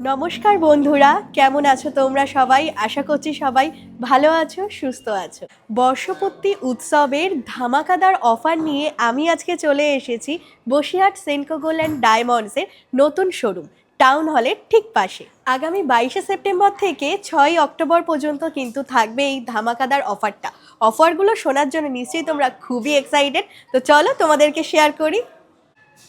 নমস্কার বন্ধুরা, কেমন আছো তোমরা সবাই? আশা করছি সবাই ভালো আছো, সুস্থ আছো। বর্ষপূর্তি উৎসবের ধামাকাদার অফার নিয়ে আমি আজকে চলে এসেছি বসিরহাট সেনকো গোল্ড অ্যান্ড ডায়মন্ডসের নতুন শোরুম, টাউন হলের ঠিক পাশে। আগামী বাইশে সেপ্টেম্বর থেকে ছয় অক্টোবর পর্যন্ত কিন্তু থাকবে এই ধামাকাদার অফারটা। অফারগুলো শোনার জন্য নিশ্চয়ই তোমরা খুবই এক্সাইটেড তো চলো তোমাদেরকে শেয়ার করি।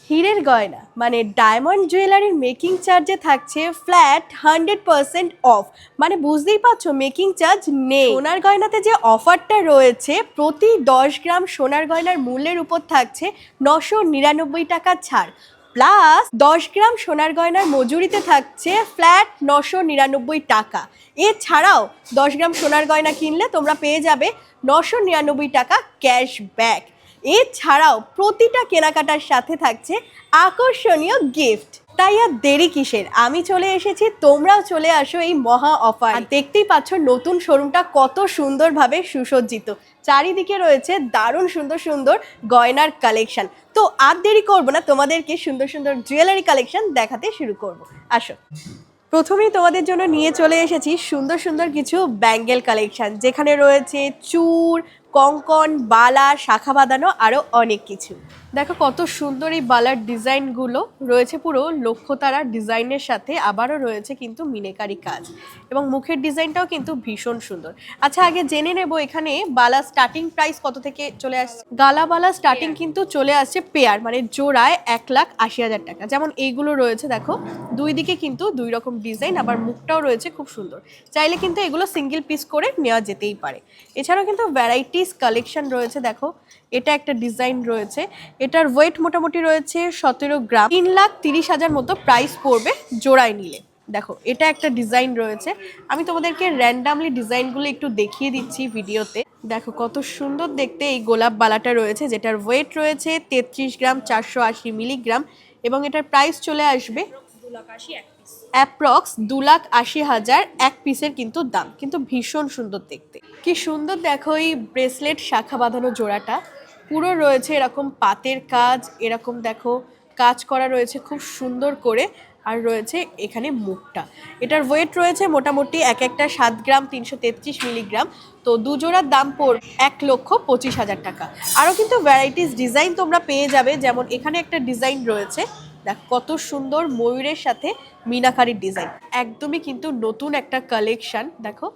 হীরের গয়না। মানে ডায়মন্ড জুয়েলারির মেকিং চার্জে থাকছে ফ্ল্যাট হান্ড্রেড পার্সেন্ট অফ মানে বুঝতেই পারছ মেকিং চার্জ নেই। সোনার গয়নাতে যে অফারটা রয়েছে, প্রতি দশ গ্রাম সোনার গয়নার মূল্যের উপর থাকছে নশো নিরানব্বই টাকা ছাড়। প্লাস দশ গ্রাম সোনার গয়নার মজুরিতে থাকছে ফ্ল্যাট নশো নিরানব্বই টাকা। এছাড়াও দশ গ্রাম সোনার গয়না কিনলে তোমরা পেয়ে যাবে নশো নিরানব্বই টাকা ক্যাশব্যাক এছাড়াও প্রতিটা কেনাকাটার সাথে থাকছে আকর্ষণীয় গিফট তাই আর দেরি কিসের? আমি চলে এসেছি, তোমরাও চলে আসো এই মহা অফার দেখতেই পাচ্ছ নতুন শোরুমটা কত সুন্দরভাবে সুসজ্জিত। চারিদিকে রয়েছে দারুণ সুন্দর সুন্দর গয়নার কালেকশন তো আর দেরি করব না, তোমাদেরকে সুন্দর সুন্দর জুয়েলারি কালেকশন দেখাতে শুরু করব। আসো। প্রথমেই তোমাদের জন্য নিয়ে চলে এসেছি সুন্দর সুন্দর কিছু ব্যাঙ্গেল কালেকশন যেখানে রয়েছে চূড় কঙ্কন বালা শাখা বাঁধানো আরও অনেক কিছু। দেখো কত সুন্দর এই বালার ডিজাইনগুলো। রয়েছে পুরো লক্ষ্যতারা ডিজাইনের সাথে আবারও রয়েছে কিন্তু মিনেকারি কাজ। এবং মুখের ডিজাইনটাও কিন্তু ভীষণ সুন্দর। আচ্ছা আগে জেনে নেব এখানে বালা স্টার্টিং প্রাইস কত থেকে চলে আসছে? গালা বালা স্টার্টিং কিন্তু চলে আসছে পেয়ার মানে জোড়ায় এক লাখ আশি হাজার টাকা। যেমন এইগুলো রয়েছে দেখো দুই দিকে কিন্তু দুই রকম ডিজাইন আবার মুখটাও রয়েছে খুব সুন্দর। চাইলে কিন্তু এগুলো সিঙ্গেল পিস করে নেওয়া যেতেই পারে। এছাড়াও কিন্তু ভ্যারাইটিস কালেকশন রয়েছে, দেখো। এটা একটা ডিজাইন রয়েছে। এটার ওয়েট মোটামুটি রয়েছে সতেরো গ্রাম। তিন লাখ তিরিশ হাজার মতো প্রাইস পড়বে জোড়ায় নিলে। দেখো, এটা একটা ডিজাইন রয়েছে। আমি তোমাদেরকে র্যান্ডামলি ডিজাইনগুলো একটু দেখিয়ে দিচ্ছি ভিডিওতে। দেখো, কত সুন্দর দেখতে এই গোলাপ বালাটা রয়েছে, যেটার ওয়েট রয়েছে তেত্রিশ গ্রাম চারশো আশি মিলিগ্রাম এবং এটার প্রাইস চলে আসবে অ্যাপ্রক্স দু লাখ আশি হাজার এক পিসের কিন্তু দাম, কিন্তু ভীষণ সুন্দর দেখতে। কি সুন্দর দেখো এই ব্রেসলেট শাখা বাঁধানো জোড়াটা। পুরো রয়েছে এরকম পাতের কাজ, এরকম দেখো কাজ করা রয়েছে খুব সুন্দর করে, আর রয়েছে এখানে মুখটা। এটার ওয়েট রয়েছে মোটামুটি এক একটা সাত গ্রাম তিনশো তেত্রিশ মিলিগ্রাম। তো দু জোড়ার দাম পড় এক লক্ষ পঁচিশ হাজার টাকা। আরও কিন্তু ভ্যারাইটিস ডিজাইন তোমরা পেয়ে যাবে, যেমন এখানে একটা ডিজাইন রয়েছে। দেখ কত সুন্দর ময়ূরের সাথে মিনাকারির ডিজাইন একদমই কিন্তু নতুন একটা কালেকশন দেখো।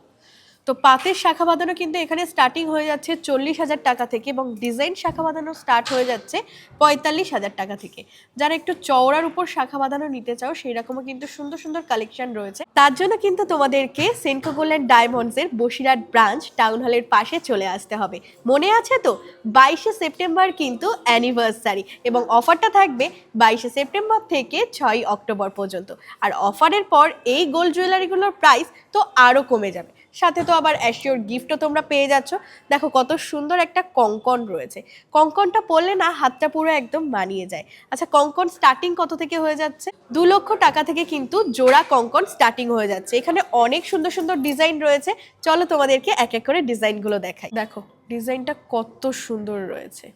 তো পাতের শাখা বাঁধানো কিন্তু এখানে স্টার্টিং হয়ে যাচ্ছে চল্লিশ হাজার টাকা থেকে এবং ডিজাইন শাখা বাঁধানো স্টার্ট হয়ে যাচ্ছে পঁয়তাল্লিশ হাজার টাকা থেকে। যারা একটু চওড়ার উপর শাখা বাঁধানো নিতে চাও সেই রকমও কিন্তু সুন্দর সুন্দর কালেকশন রয়েছে। তার জন্য কিন্তু তোমাদেরকে সেন্ট্রো গোল্ড ডায়মন্ডসের বসিরহাট ব্রাঞ্চ টাউন হলের পাশে চলে আসতে হবে। মনে আছে তো? বাইশে সেপ্টেম্বর কিন্তু অ্যানিভার্সারি এবং অফারটা থাকবে বাইশে সেপ্টেম্বর থেকে ছয় অক্টোবর পর্যন্ত। আর অফারের পর এই গোল্ড জুয়েলারিগুলোর প্রাইস তো আরও কমে যাবে। সাথে তো আবার অ্যাশিওর গিফটও তোমরা পেয়ে যাচ্ছ। দেখো কত সুন্দর একটা কঙ্কন রয়েছে। কঙ্কনটা পরলে না হাতটা পুরো একদম মানিয়ে যায়। আচ্ছা কঙ্কন স্টার্টিং কত থেকে হয়ে যাচ্ছে? দু লক্ষ টাকা থেকে কিন্তু জোড়া কঙ্কন স্টার্টিং হয়ে যাচ্ছে। এখানে অনেক সুন্দর সুন্দর ডিজাইন রয়েছে। চলো তোমাদেরকে এক এক করে ডিজাইনগুলো দেখাই। দেখো ডিজাইনটা কত সুন্দর রয়েছে।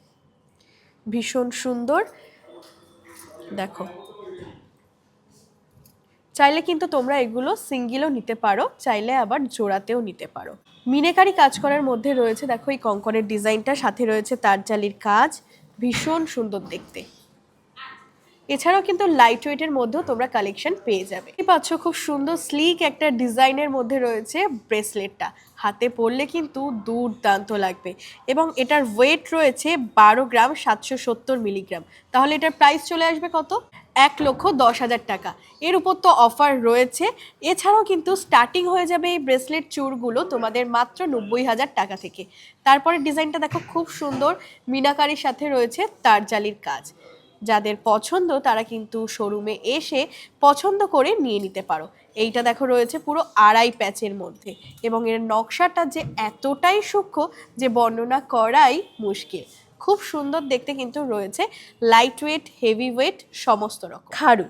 ভীষণ সুন্দর। দেখো চাইলে কিন্তু তোমরা এগুলো সিঙ্গেলও নিতে পারো, চাইলে আবার জোড়াতেও নিতে পারো। মিনেকারি কাজ করার মধ্যে রয়েছে, দেখো এই কঙ্কনের ডিজাইনটা, সাথে রয়েছে তারজালির কাজ, ভীষণ সুন্দর দেখতে। এছাড়াও কিন্তু লাইট ওয়েটের মধ্যেও তোমরা কালেকশন পেয়ে যাবে। পাচ্ছ খুব সুন্দর স্লিক একটা ডিজাইনের মধ্যে রয়েছে ব্রেসলেটটা হাতে পরলে কিন্তু দুর্দান্ত লাগবে। এবং এটার ওয়েট রয়েছে বারো গ্রাম সাতশো সত্তর মিলিগ্রাম তাহলে এটার প্রাইস চলে আসবে কত? এক লক্ষ দশ হাজার টাকা। এর উপর তো অফার রয়েছে। এছাড়াও কিন্তু স্টার্টিং হয়ে যাবে এই ব্রেসলেট চূড়গুলো তোমাদের মাত্র নব্বই হাজার টাকা থেকে। তারপরে ডিজাইনটা দেখো খুব সুন্দর। মিনাকারির সাথে রয়েছে তারজালির কাজ। যাদের পছন্দ তারা কিন্তু শোরুমে এসে পছন্দ করে নিয়ে নিতে পারো। এইটা দেখো রয়েছে পুরো আড়াই প্যাচের মধ্যে। এবং এর নকশাটা যে এতটাই সূক্ষ্ম যে বর্ণনা করাই মুশকিল। খুব সুন্দর দেখতে কিন্তু রয়েছে। লাইট ওয়েট হেভি ওয়েট সমস্ত রকম। খাড়ু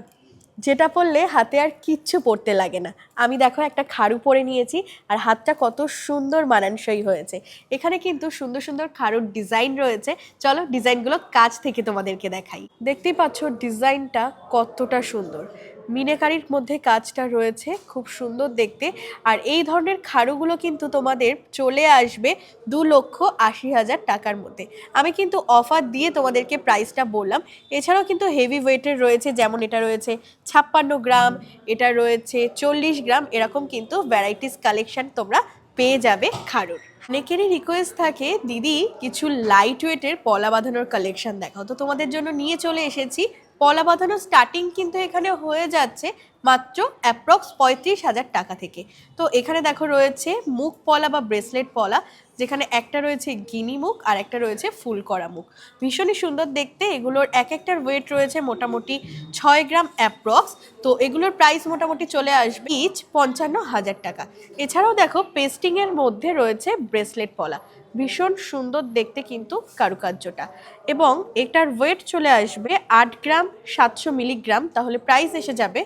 যেটা পরলে হাতে আর কিচ্ছু পরতে লাগে না। আমি দেখো একটা খাড়ু পরে নিয়েছি আর হাতটা কত সুন্দর মানানসই হয়েছে। এখানে কিন্তু সুন্দর সুন্দর খাড়ুর ডিজাইন রয়েছে। চলো ডিজাইনগুলো কাছ থেকে তোমাদেরকে দেখাই। দেখতেই পাচ্ছ ডিজাইনটা কতটা সুন্দর। মিনেকারির মধ্যে কাজটা রয়েছে, খুব সুন্দর দেখতে। আর এই ধরনের খাড়ুগুলো কিন্তু তোমাদের চলে আসবে দু লক্ষ আশি হাজার টাকার মধ্যে। আমি কিন্তু অফার দিয়ে তোমাদেরকে প্রাইসটা বললাম। এছাড়াও কিন্তু হেভি ওয়েটের রয়েছে, যেমন এটা রয়েছে ছাপ্পান্ন গ্রাম, এটা রয়েছে চল্লিশ গ্রাম, এরকম কিন্তু ভ্যারাইটিস কালেকশন তোমরা পেয়ে যাবে খাড়ুর অনেকেরই রিকোয়েস্ট থাকে, দিদি, কিছু লাইট ওয়েটের পলা বাঁধানোর কালেকশন দেখাও। তো তোমাদের জন্য নিয়ে চলে এসেছি পলা বাঁধানো স্টার্টিং কিন্তু এখানে হয়ে যাচ্ছে। মাত্র অ্যাপ্রক্স পঁয়ত্রিশ হাজার টাকা থেকে। তো এখানে দেখো রয়েছে মুখ পলা বা ব্রেসলেট পলা, যেখানে একটা রয়েছে গিনি মুখ আর একটা রয়েছে ফুল করা মুখ। ভীষণই সুন্দর দেখতে, এগুলোর এক একটার ওয়েট রয়েছে মোটামুটি ছয় গ্রাম অ্যাপ্রক্স তো এগুলোর প্রাইস মোটামুটি চলে আসবে ইচ পঞ্চান্ন হাজার টাকা। এছাড়াও দেখো পেস্টিংয়ের মধ্যে রয়েছে ব্রেসলেট পলা। ভীষণ সুন্দর দেখতে কিন্তু কারুকার্যটা। এবং এটার ওয়েট চলে আসবে আট গ্রাম সাতশো মিলিগ্রাম, তাহলে প্রাইস এসে যাবে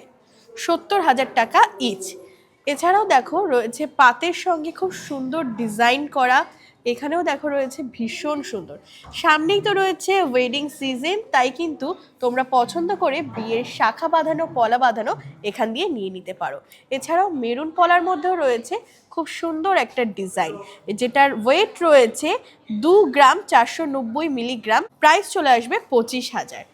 সত্তর হাজার টাকা ইচ এছাড়াও দেখো রয়েছে পাতের সঙ্গে খুব সুন্দর ডিজাইন করা। এখানেও দেখো রয়েছে ভীষণ সুন্দর। সামনেই তো রয়েছে ওয়েডিং সিজন তাই কিন্তু তোমরা পছন্দ করে বিয়ের শাখা বাঁধানো, পলা বাঁধানো এখান দিয়ে নিয়ে নিতে পারো। এছাড়াও মেরুন পলার মধ্যেও রয়েছে খুব সুন্দর একটা ডিজাইন যেটার ওয়েট রয়েছে দু গ্রাম চারশো নব্বই মিলিগ্রাম প্রাইস চলে আসবে পঁচিশ হাজার।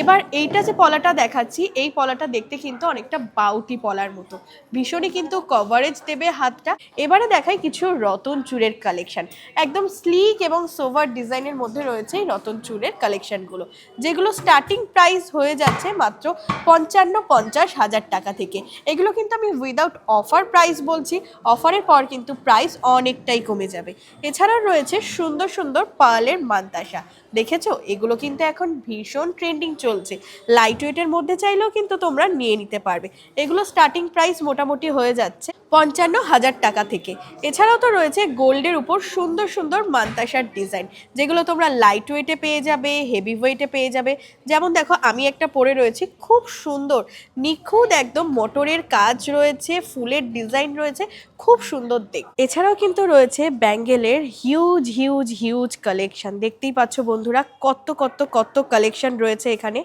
এবার এইটা যে পলাটা দেখাচ্ছি, এই পলাটা দেখতে কিন্তু অনেকটা বাউটি পলার মতো। ভীষণই কিন্তু কভারেজ দেবে হাতটা। এবারে দেখাই কিছু রতন চুরের কালেকশন একদম স্লিক এবং সোভার ডিজাইনের মধ্যে রয়েছে এই রতন চুরের কালেকশনগুলো যেগুলো স্টার্টিং প্রাইস হয়ে যাচ্ছে মাত্র পঞ্চান্ন পঞ্চাশ হাজার টাকা থেকে। এগুলো কিন্তু আমি উইদাউট অফার প্রাইস বলছি। অফারের পর কিন্তু প্রাইস অনেকটাই কমে যাবে। এছাড়াও রয়েছে সুন্দর সুন্দর পার্লের মান্তাসা। দেখেছ? এগুলো কিন্তু এখন ভীষণ ট্রেন্ডিং চলছে। লাইট ওয়েটের মধ্যে চাইলেও কিন্তু তোমরা নিয়ে নিতে পারবে। এগুলো স্টার্টিং প্রাইস মোটামুটি হয়ে যাচ্ছে পঞ্চান্ন হাজার টাকা থেকে। এছাড়াও তো রয়েছে গোল্ডের উপর সুন্দর সুন্দর মান্তাসার ডিজাইন যেগুলো তোমরা লাইট ওয়েটে পেয়ে যাবে হেভি ওয়েটে পেয়ে যাবে। যেমন দেখো, আমি একটা পরে রয়েছি, খুব সুন্দর, নিখুঁত একদম মোটরের কাজ রয়েছে, ফুলের ডিজাইন রয়েছে, খুব সুন্দর দেখ এছাড়াও কিন্তু রয়েছে ব্যাঙ্গেলের হিউজ হিউজ হিউজ কালেকশন দেখতেই পাচ্ছ বন্ধুরা, কত কত কত কালেকশন রয়েছে এখানে।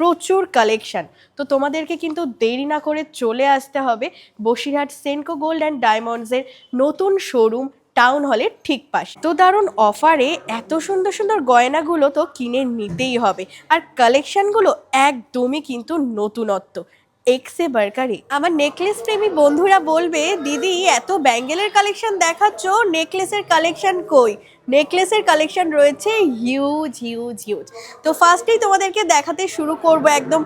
প্রচুর কালেকশন তো তোমাদেরকে কিন্তু দেরি না করে চলে আসতে হবে বসিরহাট সেনকো গোল্ড অ্যান্ড ডায়মন্ডসের নতুন শোরুম টাউন হলের ঠিক পাশ। তো দারুণ অফারে এত সুন্দর সুন্দর গয়নাগুলো তো কিনে নিতেই হবে। আর কালেকশনগুলো একদমই কিন্তু নতুনত্ব। এক্সে বার্কারি। আমার নেকলেস প্রেমী বন্ধুরা বলবে, দিদি, এত ব্যাঙ্গেলের কালেকশন দেখাচ্ছ? নেকলেসের কালেকশন কই? নেকলেসের কালেকশন রয়েছে হিউজ হিউজ হিউজ তো ফার্স্টেই তোমাদেরকে দেখাতে শুরু করব একদম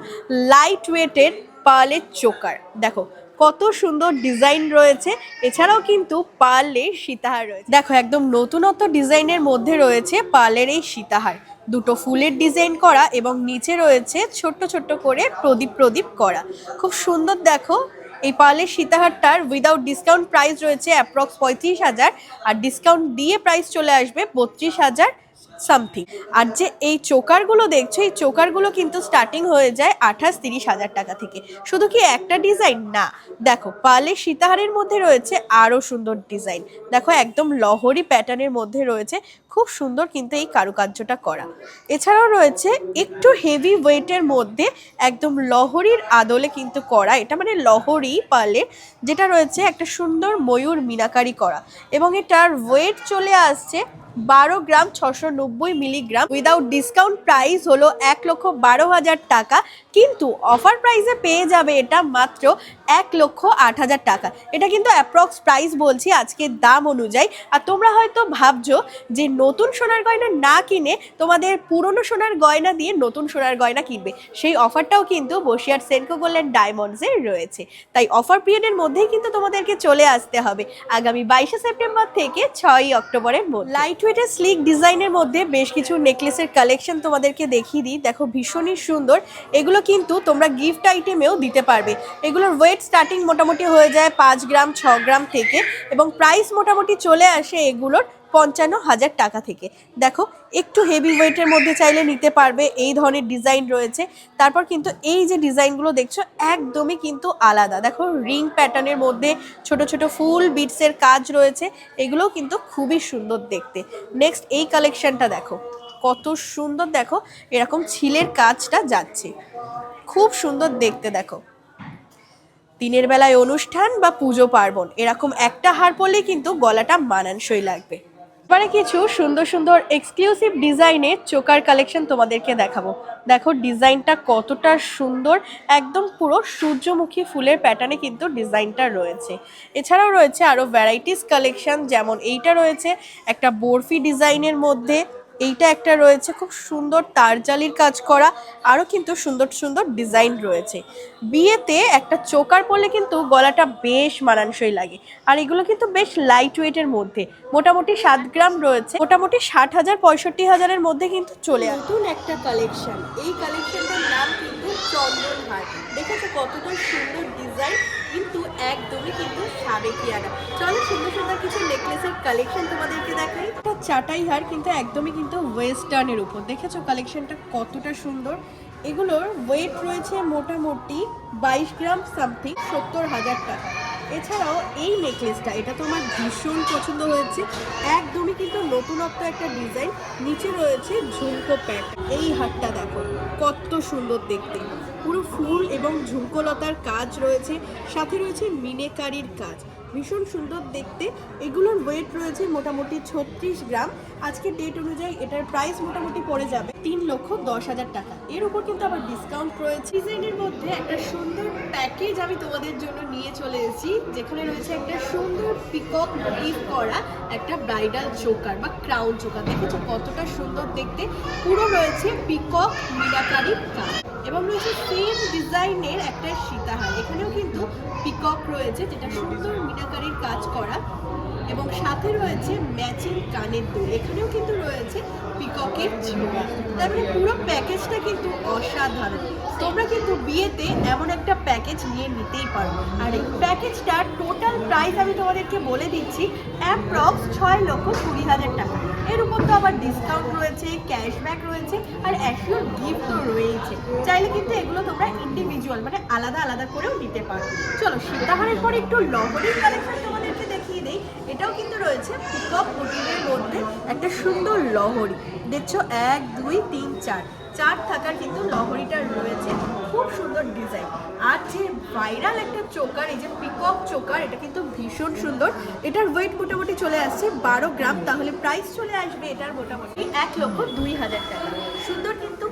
লাইট ওয়েটের পার্লের চোকার। দেখো, কত সুন্দর ডিজাইন রয়েছে। এছাড়াও কিন্তু পার্লের সীতাহার রয়েছে। দেখো, একদম নতুনত্ব ডিজাইনের মধ্যে রয়েছে পার্লের এই সীতাহার। দুটো ফুলের ডিজাইন করা এবং নিচে রয়েছে ছোট্ট ছোট্ট করে প্রদীপ প্রদীপ করা। খুব সুন্দর দেখো, এই পার্লের সীতাহারটার উইদাউট ডিসকাউন্ট প্রাইস রয়েছে অ্যাপ্রক্স পঁয়ত্রিশ হাজার আর ডিসকাউন্ট দিয়ে প্রাইস চলে আসবে বত্রিশ হাজার। সামথিং আর যে এই চোকারগুলো দেখছ, এই চোকারগুলো কিন্তু স্টার্টিং হয়ে যায় আঠাশ তিরিশ হাজার টাকা থেকে। শুধু কি একটা ডিজাইন না। দেখো, পালে সীতাহারের মধ্যে রয়েছে আরও সুন্দর ডিজাইন দেখো, একদম লহরি প্যাটার্নের মধ্যে রয়েছে খুব সুন্দর কিন্তু এই কারুকার্যটা করা। এছাড়াও রয়েছে একটু হেভি ওয়েটের মধ্যে একদম লহরির আদলে কিন্তু করা। এটা মানে লহরি পার্লের যেটা রয়েছে একটা সুন্দর ময়ূর মিনাকারি করা। এবং এটার ওয়েট চলে আসছে বারো গ্রাম ছশো নব্বই মিলিগ্রাম উইদাউট ডিসকাউন্ট প্রাইস হলো এক লক্ষ বারো হাজার টাকা। কিন্তু অফার প্রাইসে পেয়ে যাবে এটা মাত্র এক লক্ষ আট হাজার টাকা। এটা কিন্তু অ্যাপ্রক্স প্রাইস বলছি আজকের দাম অনুযায়ী। আর তোমরা হয়তো ভাবছ যে নতুন সোনার গয়না না কিনে তোমাদের পুরনো সোনার গয়না দিয়ে নতুন সোনার গয়না কিনবে। সেই অফারটাও কিন্তু বসিয়ার সেনকো গোল্ডেন ডায়মন্ডসে রয়েছে। তাই অফার পিরিয়ডের মধ্যেই কিন্তু তোমাদেরকে চলে আসতে হবে। আগামী বাইশে সেপ্টেম্বর থেকে ছয়ই অক্টোবরের মধ্যে। লাইট ওয়েটের স্লিক ডিজাইনের মধ্যে বেশ কিছু নেকলেসের কালেকশন তোমাদেরকে দেখিয়ে দিই। দেখো, ভীষণই সুন্দর। এগুলো কিন্তু তোমরা গিফট আইটেমেও দিতে পারবে। এগুলোর ওয়েট স্টার্টিং মোটামুটি হয়ে যায় পাঁচ গ্রাম, ছ গ্রাম থেকে এবং প্রাইস মোটামুটি চলে আসে এগুলোর পঞ্চান্ন হাজার টাকা থেকে। দেখো, একটু হেভি ওয়েটের মধ্যে চাইলে নিতে পারবে, এই ধরনের ডিজাইন রয়েছে। তারপর কিন্তু এই যে ডিজাইনগুলো দেখছ, একদমই কিন্তু আলাদা। দেখো রিং প্যাটার্নের মধ্যে ছোট ছোট ফুল বিটসের কাজ রয়েছে, এগুলোও কিন্তু খুবই সুন্দর দেখতে। নেক্সট এই কালেকশনটা দেখো, কত সুন্দর দেখো, এরকম ছিলের কাজটা যাচ্ছে। খুব সুন্দর দেখতে দেখো। দিনের বেলায় অনুষ্ঠান বা পুজো পার্বণ, এরকম একটা হার পরলেই কিন্তু গলাটা মানানসই লাগবে। এবারে কিছু সুন্দর সুন্দর এক্সক্লুসিভ ডিজাইনের চোকার কালেকশন তোমাদেরকে দেখাবো। দেখো ডিজাইনটা কতটা সুন্দর, একদম পুরো সূর্যমুখী ফুলের প্যাটার্নে কিন্তু ডিজাইনটা রয়েছে। এছাড়াও রয়েছে আরও ভ্যারাইটিস কালেকশন যেমন এইটা রয়েছে একটা বরফি ডিজাইনের মধ্যে, এইটা একটা রয়েছে খুব সুন্দর তারজালির কাজ করা আরও কিন্তু সুন্দর সুন্দর ডিজাইন রয়েছে। বিয়েতে একটা চোকার পরলে কিন্তু গলাটা বেশ মানানসই লাগে। আর এগুলো কিন্তু বেশ লাইট ওয়েটের মধ্যে। মোটামুটি সাত গ্রাম রয়েছে। মোটামুটি ষাট হাজার, পঁয়ষট্টি হাজারের মধ্যে কিন্তু চলে নতুন একটা কালেকশন এই কালেকশনটার নাম কিন্তু চন্দনহার দেখেছ কতটা সুন্দর ডিজাইন কিন্তু একদমই কিন্তু সাবেকিয়ানা চলো সুন্দর সুন্দর কিছু নেকলেসের কালেকশন তোমাদেরকে দেখাই। চাটাই হার কিন্তু একদমই কিন্তু ওয়েস্টার্নের উপর। দেখেছ কালেকশনটা কতটা সুন্দর? এগুলোর ওয়েট রয়েছে মোটামুটি বাইশ গ্রাম সামথিং সত্তর হাজার টাকা। এছাড়াও এই নেকলেসটা এটা তো আমার ভীষণ পছন্দ হয়েছে। একদমই কিন্তু নতুনত্ব একটা ডিজাইন নিচে রয়েছে ঝুমকো প্যাক এই হাটটা দেখো, কত সুন্দর দেখতে। পুরো ফুল এবং ঝুমকোলতার কাজ রয়েছে, সাথে রয়েছে মিনেকারির কাজ। ভীষণ সুন্দর দেখতে। এগুলোর ওয়েট রয়েছে মোটামুটি ছত্রিশ গ্রাম। আজকের ডেট অনুযায়ী এটার প্রাইস মোটামুটি পড়ে যাবে। তিন লক্ষ দশ হাজার টাকা। এর উপর কিন্তু আবার ডিসকাউন্ট রয়েছে। ডিজাইনের মধ্যে একটা সুন্দর প্যাকেজ আমি তোমাদের জন্য নিয়ে চলে এসেছি, যেখানে রয়েছে একটা সুন্দর পিকক মোটিভ করা একটা ব্রাইডাল চোকার বা ক্রাউন চোকার। দেখেছ কতটা সুন্দর দেখতে? পুরো রয়েছে পিকক মিনাকারি কাজ এবং রয়েছে সেম ডিজাইনের একটা সীতাহার। এখানেও কিন্তু পিকক রয়েছে, যেটা সুন্দর মিনাকারির কাজ করা। এবং সাথে রয়েছে ম্যাচিং কানের দুল। এখানেও কিন্তু রয়েছে পিককের ঝিমা তারপরে পুরো প্যাকেজটা কিন্তু অসাধারণ। তোমরা কিন্তু বিয়েতে এমন একটা প্যাকেজ নিয়ে নিতেই পারো। আর এই প্যাকেজটার টোটাল প্রাইস আমি তোমাদেরকে বলে দিচ্ছি, অ্যাপ্রক্স ছয় লক্ষ কুড়ি হাজার টাকা। এর উপর তো আবার ডিসকাউন্ট রয়েছে ক্যাশব্যাক রয়েছে, আর অ্যাসিওর গিফট তো রয়েছে। চাইলে কিন্তু এগুলো তোমরা ইন্ডিভিজুয়াল মানে আলাদা আলাদা করেও নিতে পারো। চলো সীতাহারের পর একটু লহরির কালেকশন দেই এটাও কিন্তু রয়েছে পিকক মোটিভের মধ্যে একটা সুন্দর লহরি। দেখছ? এক, দুই, তিন, চার। চার থাকার কিন্তু লহরিটা রয়েছে। খুব সুন্দর ডিজাইন আর যে ভাইরাল একটা চোকার, এই যে পিকক চোকার, এটা কিন্তু ভীষণ সুন্দর। এটার ওয়েট মোটামুটি চলে আসছে বারো গ্রাম, তাহলে প্রাইস চলে আসবে এটার মোটামুটি এক লক্ষ দুই হাজার টাকা।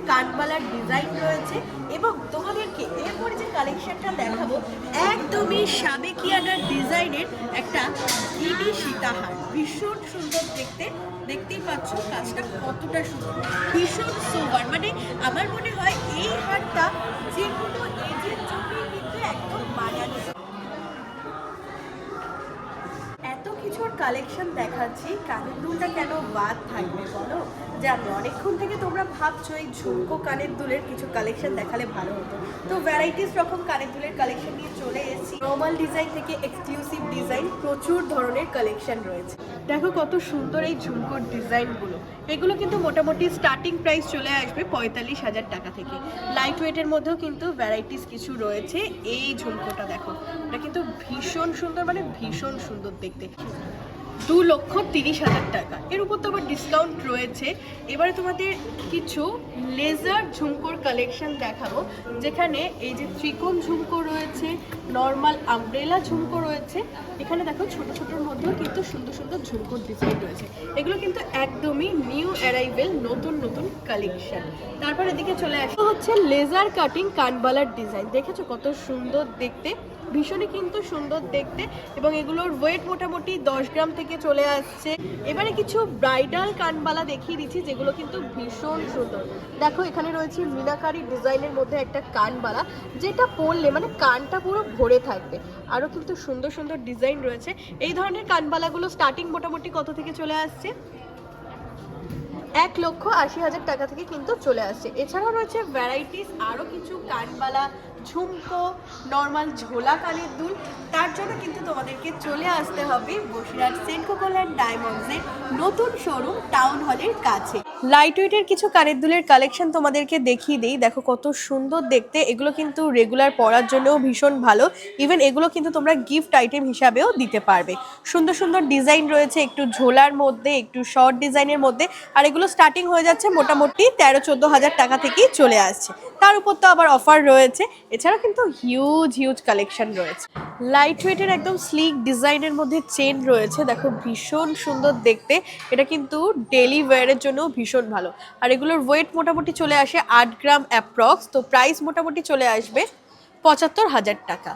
কানবালার ডিজাইন রয়েছে এবং তোমাদেরকে এরপরে যে কালেকশনটা দেখাবো, একদমই সাবেকিয়ানার ডিজাইনের একটা ইডি সীতাহার। ভীষণ সুন্দর দেখতে, দেখতেই পাচ্ছ কাজটা কতটা সুন্দর। ভীষণ সোবার মানে আমার মনে হয় এই হারটা যে কোনো এজের জন্য কিন্তু একদম মানানি এত কিছুর কালেকশন দেখাচ্ছি, কানের দুলটা কেন বাদ থাকবে বলো? যেন অনেকক্ষণ থেকে তোমরা ভাবছ এই ঝুমকো কানের দুলের কিছু কালেকশন দেখালে ভালো হতো। তো ভ্যারাইটিস রকম কানের দুলের কালেকশন নিয়ে চলে এসেছি। নর্মাল ডিজাইন থেকে এক্সক্লুসিভ ডিজাইন প্রচুর ধরনের কালেকশন রয়েছে। দেখো কত সুন্দর এই ঝুমকোর ডিজাইনগুলো এগুলো কিন্তু মোটামুটি স্টার্টিং প্রাইস চলে আসবে পঁয়তাল্লিশ হাজার টাকা থেকে। লাইট ওয়েটের মধ্যেও কিন্তু ভ্যারাইটিস কিছু রয়েছে। এই ঝুমকোটা দেখো, এটা কিন্তু ভীষণ সুন্দর মানে ভীষণ সুন্দর দেখতে। দু লক্ষ তিরিশ হাজার টাকা। এর উপর তো আবার ডিসকাউন্ট রয়েছে। এবারে তোমাদের কিছু লেজার ঝুমকোর কালেকশন দেখাবো, যেখানে এই যে ত্রিকোণ ঝুমকো রয়েছে নর্মাল আমব্রেলা ঝুমকো রয়েছে। এখানে দেখো ছোট ছোটোর মধ্যেও কিন্তু সুন্দর সুন্দর ঝুমকোর ডিজাইন রয়েছে। এগুলো কিন্তু একদমই নিউ অ্যারাইভেল নতুন নতুন কালেকশন তারপর এদিকে চলে আসে। হচ্ছে লেজার কাটিং কানবালার ডিজাইন দেখেছ কত সুন্দর দেখতে? ভীষণই কিন্তু সুন্দর দেখতে এবং এগুলোর ওয়েট মোটামুটি দশ গ্রাম থেকে চলে আসছে। এবারে কিছু ব্রাইডাল কানবালা দেখিয়ে দিচ্ছি, যেগুলো কিন্তু ভীষণ সুন্দর। দেখো এখানে রয়েছে মিনাকারি ডিজাইনের মধ্যে একটা কানবালা, যেটা পরলে মানে কানটা পুরো ভরে থাকবে। আরও কিন্তু সুন্দর সুন্দর ডিজাইন রয়েছে। এই ধরনের কানবালাগুলো স্টার্টিং মোটামুটি কত থেকে চলে আসছে? এক লক্ষ আশি হাজার টাকা থেকে কিন্তু চলে আসছে। এছাড়াও রয়েছে ভ্যারাইটিস আরও কিছু কানবালা, ঝুমকো নর্মাল ঝোলা কানের দুল। তার জন্য কিন্তু তোমাদেরকে চলে আসতে হবে বসিরহাট সেন্ট কোকোল্যান্ড ডায়মন্ডসের নতুন শোরুম টাউন হলের কাছে। লাইট ওয়েটের কিছু কানের দুলের কালেকশন তোমাদেরকে দেখিয়ে দিই। দেখো কত সুন্দর দেখতে। এগুলো কিন্তু রেগুলার পরার জন্যও ভীষণ ভালো। ইভেন এগুলো কিন্তু তোমরা গিফট আইটেম হিসাবেও দিতে পারবে। সুন্দর সুন্দর ডিজাইন রয়েছে একটু ঝোলার মধ্যে, একটু শর্ট ডিজাইনের মধ্যে। আর এগুলো স্টার্টিং হয়ে যাচ্ছে মোটামুটি তেরো, চোদ্দ হাজার টাকা থেকেই চলে আসছে। তার উপর তো আবার অফার রয়েছে। এছাড়া কিন্তু হিউজ হিউজ কালেকশন রয়েছে। লাইট ওয়েটের একদম স্লিক ডিজাইনের মধ্যে চেন রয়েছে। দেখো ভীষণ সুন্দর দেখতে। এটা কিন্তু ডেলি ওয়্যারের জন্য ভীষণ ভালো। আর এগুলোর ওয়েট মোটামুটি চলে আসে আট গ্রাম অ্যাপ্রক্স তো প্রাইস মোটামুটি চলে আসবে পঁচাত্তর হাজার টাকা।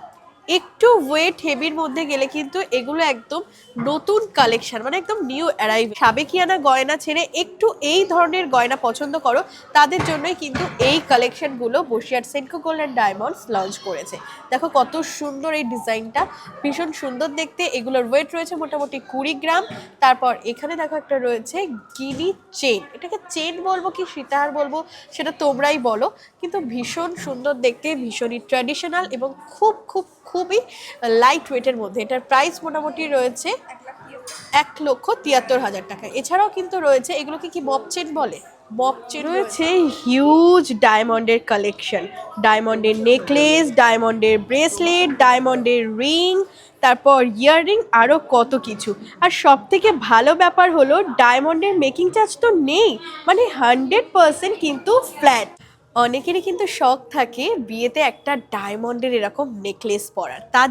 একটু ওয়েট হেভির মধ্যে গেলে কিন্তু এগুলো একদম নতুন কালেকশন মানে একদম নিউ অ্যারাইভ সাবেকিয়ানা গয়না ছেড়ে একটু এই ধরনের গয়না পছন্দ করো, তাদের জন্যই কিন্তু এই কালেকশনগুলো বসিয়ার Senco gold and diamonds launch করেছে। দেখো কত সুন্দর এই ডিজাইনটা, ভীষণ সুন্দর দেখতে। এগুলোর ওয়েট রয়েছে মোটামুটি কুড়ি গ্রাম। তারপর এখানে দেখো একটা রয়েছে গিনি চেন এটাকে চেন বলব কি সীতাহার বলব, সেটা তোমরাই বলো। কিন্তু ভীষণ সুন্দর দেখতে, ভীষণই ট্র্যাডিশনাল এবং খুব খুব খুবই লাইট ওয়েটের মধ্যে। এটার প্রাইস মোটামুটি রয়েছে এক লক্ষ তিয়াত্তর হাজার টাকা। এছাড়াও কিন্তু রয়েছে, এগুলোকে কি বব চেন বলে? বব চেন রয়েছে হিউজ ডায়মন্ডের কালেকশন ডায়মন্ডের নেকলেস ডায়মন্ডের ব্রেসলেট ডায়মন্ডের রিং তারপর ইয়াররিং আরও কত কিছু। আর সব থেকে ভালো ব্যাপার হলো ডায়মন্ডের মেকিং চার্জ তো নেই। মানে হান্ড্রেড পার্সেন্ট কিন্তু ফ্ল্যাট অনেকেরই কিন্তু শখ থাকে বিয়েতে একটা ডায়মন্ডের এরকম নেকলেস পরার। তার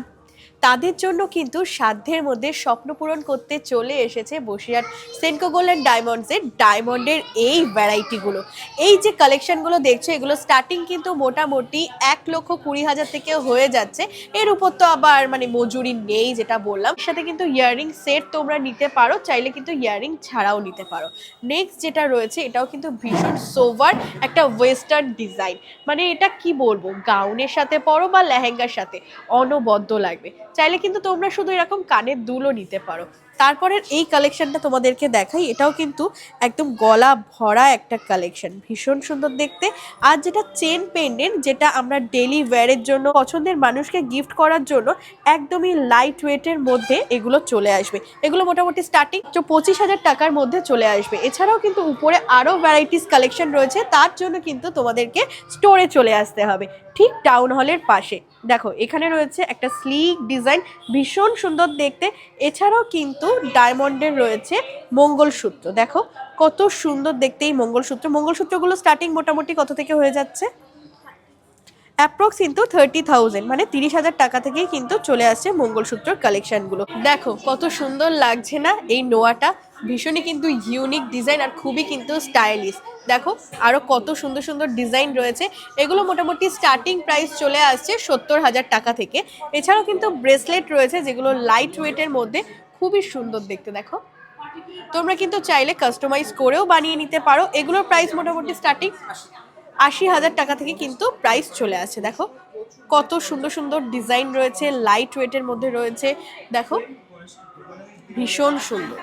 তাদের জন্য কিন্তু সাধ্যের মধ্যে স্বপ্ন পূরণ করতে চলে এসেছে বসিরহাট সেনকো গোল্ড অ্যান্ড ডায়মন্ডসের ডায়মন্ডের এই ভ্যারাইটিগুলো এই যে কালেকশনগুলো দেখছ, এগুলো স্টার্টিং কিন্তু মোটামুটি এক লক্ষ কুড়ি হাজার থেকে হয়ে যাচ্ছে। এর উপর তো আবার মানে মজুরি নেই যেটা বললাম। সাথে কিন্তু ইয়াররিং সেট তোমরা নিতে পারো, চাইলে কিন্তু ইয়াররিং ছাড়াও নিতে পারো। নেক্সট যেটা রয়েছে, এটাও কিন্তু ভীষণ সোভার একটা ওয়েস্টার্ন ডিজাইন মানে এটা কি বলব? গাউনের সাথে পরো বা লেহেঙ্গার সাথে? অনবদ্য লাগবে। চাইলে কিন্তু তোমরা শুধু এরকম কানের দুলও নিতে পারো। তারপরের এই কালেকশনটা তোমাদেরকে দেখাই, এটাও কিন্তু একদম গলা ভরা একটা কালেকশন ভীষণ সুন্দর দেখতে। আর যেটা চেন পেন্ডেন্ট যেটা আমরা ডেলি ওয়্যারের জন্য, পছন্দের মানুষকে গিফট করার জন্য একদমই লাইট ওয়েটের মধ্যে এগুলো চলে আসবে। এগুলো মোটামুটি স্টার্টিং তো পঁচিশ হাজার টাকার মধ্যে চলে আসবে। এছাড়াও কিন্তু উপরে আরও ভ্যারাইটিস কালেকশন রয়েছে, তার জন্য কিন্তু তোমাদেরকে স্টোরে চলে আসতে হবে, ঠিক টাউন হলের পাশে। দেখো, এখানে রয়েছে একটা স্লিক ডিজাইন ভীষণ সুন্দর দেখতে। এছাড়াও কিন্তু ডায়মন্ডের রয়েছে মঙ্গলসূত্র। দেখো, কত সুন্দর দেখতে এই মঙ্গলসূত্র। মঙ্গলসূত্রগুলো স্টার্টিং মোটামুটি কত থেকে হয়ে যাচ্ছে? অ্যাপ্রক্স কিন্তু থার্টি থাউজেন্ড মানে তিরিশ হাজার টাকা থেকেই কিন্তু চলে আসছে মঙ্গলসূত্রর কালেকশনগুলো দেখো, কত সুন্দর লাগছে না এই নোয়াটা? ভীষণই কিন্তু ইউনিক ডিজাইন আর খুবই কিন্তু স্টাইলিশ দেখো আরও কত সুন্দর সুন্দর ডিজাইন রয়েছে। এগুলো মোটামুটি স্টার্টিং প্রাইস চলে আসছে সত্তর হাজার টাকা থেকে। এছাড়াও কিন্তু ব্রেসলেট রয়েছে যেগুলো লাইট ওয়েটের মধ্যে খুবই সুন্দর দেখতে, দেখো। তোমরা কিন্তু চাইলে কাস্টমাইজ করেও বানিয়ে নিতে পারো। এগুলোর প্রাইস মোটামুটি স্টার্টিং আশি হাজার টাকা থেকে কিন্তু প্রাইস চলে আসে, দেখো। কত সুন্দর সুন্দর ডিজাইন রয়েছে লাইট ওয়েটের মধ্যে রয়েছে, দেখো। ভীষণ সুন্দর।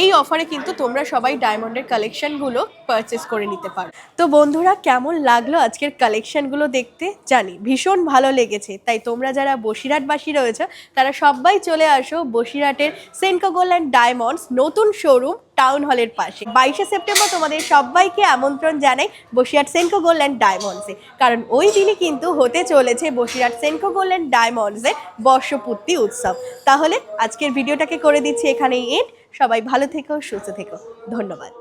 এই অফারে কিন্তু তোমরা সবাই ডায়মন্ডের কালেকশনগুলো পারচেস করে নিতে পারো। তো বন্ধুরা, কেমন লাগল আজকের কালেকশনগুলো দেখতে জানি, ভীষণ ভালো লেগেছে। তাই তোমরা যারা বসিরহাটবাসী রয়েছে, তারা সবাই চলে আসো বসিরহাটের সেন্টকো অ্যান্ড ডায়মন্ডস নতুন শোরুম টাউন হলের পাশে। বাইশে সেপ্টেম্বর তোমাদের সবাইকে আমন্ত্রণ জানাই বসিরহাট সেনকো অ্যান্ড ডায়মন্ডসে কারণ ওই দিনই কিন্তু হতে চলেছে বসিরহাট সেনকো অ্যান্ড ডায়মন্ডসের বর্ষপূর্তি উৎসব। তাহলে আজকের ভিডিওটাকে করে দিচ্ছি এখানেই এন্ড। সবাই ভালো থেকো সুস্থ থেকো। ধন্যবাদ।